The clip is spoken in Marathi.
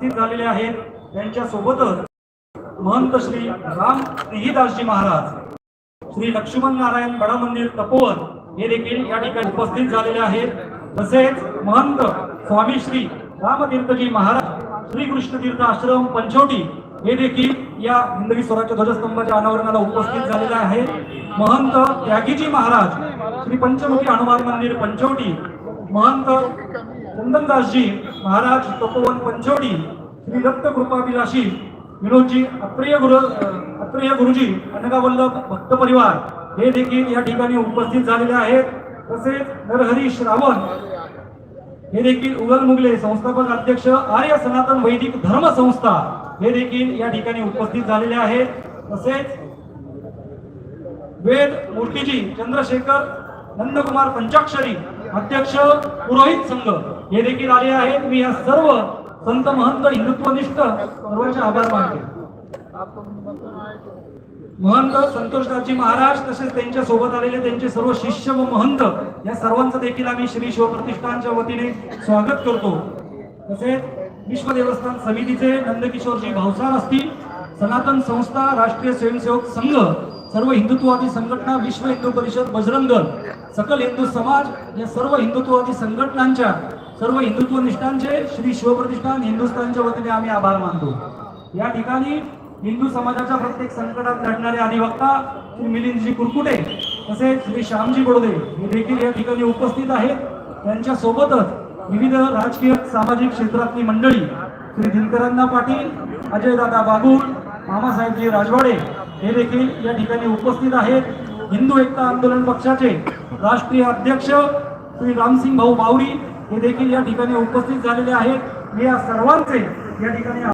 उपस्थित झालेले आहेत. त्यांच्या सोबतच महंत श्री राम स्नेहीदासजी महाराज श्री लक्ष्मण नारायण बडा मंदिर तपोवन हे देखील या ठिकाणी उपस्थित झालेले आहेत. तसेच महंत स्वामी श्री रामतीर्थजी महाराज श्री कृष्णतीर्थ आश्रम पंचवटी हे देखील या हिंदवी स्वराज्य ध्वजस्तंभाच्या अनावरणाला उपस्थित झालेले आहेत. महंत त्यागीजी महाराज श्री पंचमुखी हनुमान मंदिर पंचवटी महंत चंदनदासजी महाराज तपोवन पंचोडी श्री दत्त कृपाविलाशी विनोदजी अप्रिय गुरु अप्रिय गुरुजी अनगावल्लभ भक्त परिवार हे देखील या ठिकाणी उपस्थित झालेले आहेत. तसेच नरहरी श्रावण हे देखील उगल मुगले संस्थापक अध्यक्ष आर्य सनातन वैदिक धर्म संस्था हे देखील या ठिकाणी उपस्थित झालेले आहेत. तसेच वेद मूर्तीजी चंद्रशेखर नंदकुमार पंचाक्षरी अध्यक्ष पुरोहित संघ. हे देखील आले आहेत. मी या सर्व संत महंत हिंदुत्वनिष्ठ सर्वांचे आभार मानते. महंत संतोषदाजी महाराज तसेच त्यांच्यासोबत आलेले त्यांचे सर्व शिष्य व महंत या सर्वांचं देखील आम्ही श्री शिवप्रतिष्ठानच्या वतीने स्वागत करतो. तसेच विश्व देवस्थान समितीचे नंदकिशोरजी भावसार असतील सनातन संस्था राष्ट्रीय स्वयंसेवक संघ सर्व हिंदुत्ववादी संघटना विश्व हिंदू परिषद बजरंग दल सकल हिंदू समाज या सर्व हिंदुत्ववादी संघटनांच्या सर्व हिंदुत्व निष्ठांचे श्री शिवप्रतिष्ठान हिंदुस्थानच्या वतीने आम्ही आभार मानतो. या ठिकाणी हिंदू समाजाच्या प्रत्येक संकटात लढणारे अधिवक्ता श्री मिलिंदजी कुरकुटे तसेच श्री श्यामजी बोडदे हे देखील या ठिकाणी उपस्थित आहेत. त्यांच्या सोबतच विविध राजकीय सामाजिक क्षेत्रातली मंडळी श्री दिनकरांना पाटील अजयदादा बागुल मामासाहेबजी राजवाडे हे देखील या ठिकाणी उपस्थित आहेत हिंदू एकता आंदोलन पक्षाचे राष्ट्रीय अध्यक्ष श्री रामसिंग भाऊ बावरी हे देखील या ठिकाणी उपस्थित झालेले आहेत. मी या सर्वांचे या ठिकाणी